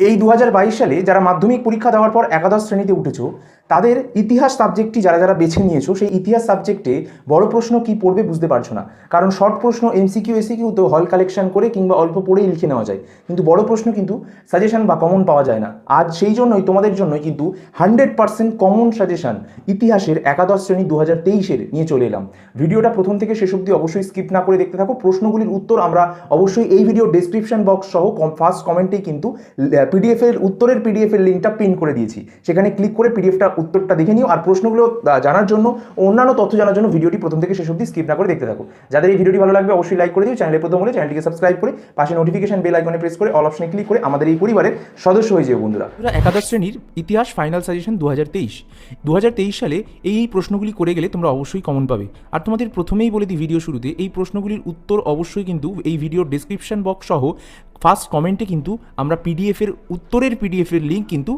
এই দু হাজার বাইশ সালে যারা মাধ্যমিক পরীক্ষা দেওয়ার পর একাদশ শ্রেণীতে উঠেছো তাদের ইতিহাস সাবজেক্টটি যারা যারা বেছে নিয়েছো, সেই ইতিহাস সাবজেক্টে বড় প্রশ্ন কি পড়বে বুঝতে পারছ না। কারণ শর্ট প্রশ্ন এমসিকিউ এসিকিউ তো হল কালেকশন করে কিংবা অল্প পড়েই লিখে নেওয়া যায়। কিন্তু বড় প্রশ্ন কিন্তু সাজেশন বা কমন পাওয়া যায় না। আজ সেই জন্যই, তোমাদের জন্যই কিন্তু হান্ড্রেড পার্সেন্ট কমন সাজেশন ইতিহাসের একাদশ শ্রেণি দু হাজার তেইশের নিয়ে চলে এলাম। ভিডিওটা প্রথম থেকে শেষ অবধি অবশ্যই স্কিপ না করে দেখতে থাকো। প্রশ্নগুলির উত্তর আমরা অবশ্যই এই ভিডিও ডেসক্রিপশন বক্স সহ ফার্স্ট কমেন্টেই কিন্তু পিডিএফের উত্তরের পিডিএফের লিঙ্কটা পিন করে দিয়েছি। সেখানে ক্লিক করে পিডিএফটা উত্তরটা দেখে নিও আর প্রশ্নগুলো জানার জন্য অন্যান্য তথ্য জানার জন্য ভিডিওটি প্রথম থেকে শেষ অবধি স্কিপ না করে দেখতে থাকো। যাদের এই ভিডিওটি ভালো লাগবে অবশ্যই লাইক করে দিও চ্যানেলে প্রথম হলে চ্যানেলটিকে সাবস্ক্রাইব করে পাশে নোটিফিকেশন বেল আইকনে প্রেস করে অল অপশনে ক্লিক করে আমাদের এই পরিবারের সদস্য হয়ে যাবে বন্ধুরা। একাদশ শ্রেণির ইতিহাস ফাইনাল সাজেশন দু হাজার তেইশ। দু হাজার তেইশ সালে এই প্রশ্নগুলি করে গেলে তোমরা অবশ্যই কমন পাবে। আর তোমাদের প্রথমেই বলে দিই ভিডিও শুরুতে, এই প্রশ্নগুলির উত্তর অবশ্যই কিন্তু এই ভিডিওর ডিসক্রিপশন বক্স সহ ফার্স্ট কমেন্টে কিন্তু আমরা পিডিএফের উত্তরের পিডিএফের লিঙ্ক কিন্তু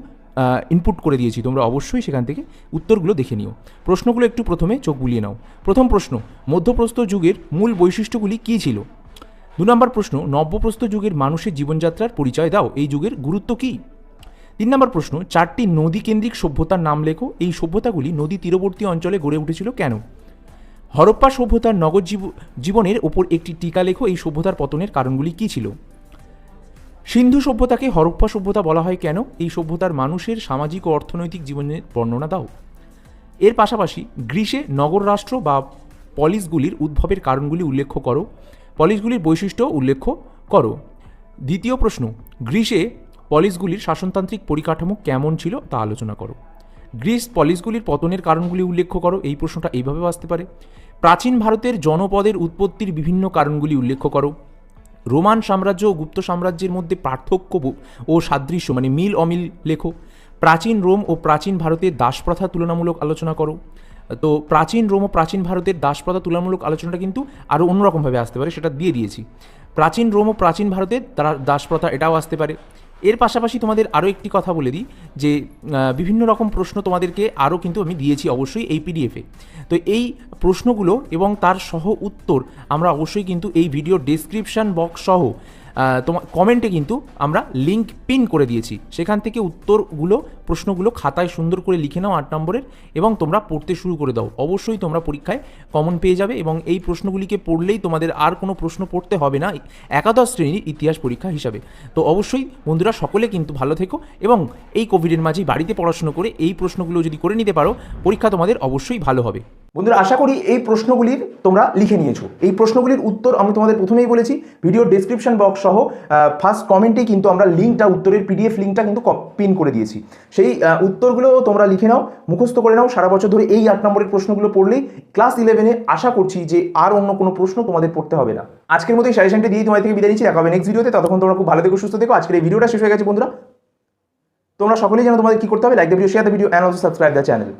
ইনপুট করে দিয়েছি। তোমরা অবশ্যই সেখান থেকে উত্তরগুলো দেখে নিও। প্রশ্নগুলো একটু প্রথমে চোখ বুলিয়ে নাও। প্রথম প্রশ্ন মধ্যপ্রস্তর যুগের মূল বৈশিষ্ট্যগুলি কী ছিল? দু নম্বর প্রশ্ন নব্যপ্রস্তর যুগের মানুষের জীবনযাত্রার পরিচয় দাও। এই যুগের গুরুত্ব কী? তিন নম্বর প্রশ্ন, চারটি নদী কেন্দ্রিক সভ্যতার নাম লেখো। এই সভ্যতাগুলি নদী তীরবর্তী অঞ্চলে গড়ে উঠেছিল কেন? হরপ্পা সভ্যতার নগর জীব- জীবনের ওপর একটি টিকা লেখো। এই সভ্যতার পতনের কারণগুলি কী ছিল? সিন্ধু সভ্যতাকে হরপ্পা সভ্যতা বলা হয় কেন? এই সভ্যতার মানুষের সামাজিক ও অর্থনৈতিক জীবনের বর্ণনা দাও। এর পাশাপাশি গ্রীসে নগর রাষ্ট্র বা পলিসগুলির উদ্ভবের কারণগুলি উল্লেখ করো। পলিসগুলির বৈশিষ্ট্য উল্লেখ করো। দ্বিতীয় প্রশ্ন গ্রীসে পলিসগুলির শাসনতান্ত্রিক পরিকাঠামো কেমন ছিল তা আলোচনা করো। গ্রিস পলিসগুলির পতনের কারণগুলি উল্লেখ করো, এই প্রশ্নটা এইভাবেও আসতে পারে। প্রাচীন ভারতের জনপদের উৎপত্তির বিভিন্ন কারণগুলি উল্লেখ করো। রোমান সাম্রাজ্য ও গুপ্ত সাম্রাজ্যের মধ্যে পার্থক্য ও সাদৃশ্য মানে মিল অমিল লেখো। প্রাচীন রোম ও প্রাচীন ভারতের দাসপ্রথা তুলনামূলক আলোচনা করো। তো প্রাচীন রোম ও প্রাচীন ভারতের দাসপ্রথা তুলনামূলক আলোচনাটা কিন্তু আরও অন্যরকমভাবে আসতে পারে, সেটা দিয়ে দিয়েছি। প্রাচীন রোম ও প্রাচীন ভারতের তারা দাসপ্রথা এটাও আসতে পারে। এর পাশাপাশি তোমাদের আরও একটি কথা বলে দিই, যে বিভিন্ন রকম প্রশ্ন তোমাদেরকে আরও কিন্তু আমি দিয়েছি অবশ্যই এই পিডিএফে তো এই প্রশ্নগুলো এবং তার সহ উত্তর আমরা অবশ্যই কিন্তু এই ভিডিও ডেসক্রিপশন বক্স সহ তোমার কমেন্টে কিন্তু আমরা লিঙ্ক পিন করে দিয়েছি। সেখান থেকে উত্তরগুলো, প্রশ্নগুলো খাতায় সুন্দর করে লিখে নাও আট নম্বরের এবং তোমরা পড়তে শুরু করে দাও। অবশ্যই তোমরা পরীক্ষায় কমন পেয়ে যাবে এবং এই প্রশ্নগুলিকে পড়লেই তোমাদের আর কোনো প্রশ্ন পড়তে হবে না একাদশ শ্রেণির ইতিহাস পরীক্ষা হিসাবে। তো অবশ্যই বন্ধুরা সকলে কিন্তু ভালো থেকো এবং এই কোভিডের মাঝেই বাড়িতে পড়াশুনো করে এই প্রশ্নগুলো যদি করে নিতে পারো, পরীক্ষা তোমাদের অবশ্যই ভালো হবে। বন্ধুরা, আশা করি এই প্রশ্নগুলির তোমরা লিখে নিয়েছো। এই প্রশ্নগুলির উত্তর আমি তোমাদের প্রথমেই বলেছি, ভিডিও ডেসক্রিপশন বক্স সহ ফার্স্ট কমেন্টেই কিন্তু আমরা লিঙ্কটা উত্তরের পিডিএফ লিঙ্কটা কিন্তু পিন করে দিয়েছি। সেই উত্তরগুলো তোমরা লিখে নাও, মুখস্থ করে নাও, সারা বছর ধরে এই আট নম্বরের প্রশ্নগুলো পড়লেই ক্লাস ইলেভেনে আশা করছি যে আর অন্য কোনো প্রশ্ন তোমাদের পড়তে হবে না। আজকের মতো এই সাজেশনটি দিয়ে তোমাদের থেকে বিদায় নিচ্ছি, দেখা হবে নেক্সট ভিডিওতে ততক্ষণ তোমরা খুব ভালো থেকো, সুস্থ থেকো। আজকের এই ভিডিওটা শেষ হয়ে গেছে, বন্ধুরা। তোমরা সকলেই জানো তোমাদের কি করতে হবে? Like the video share the video and also subscribe the channel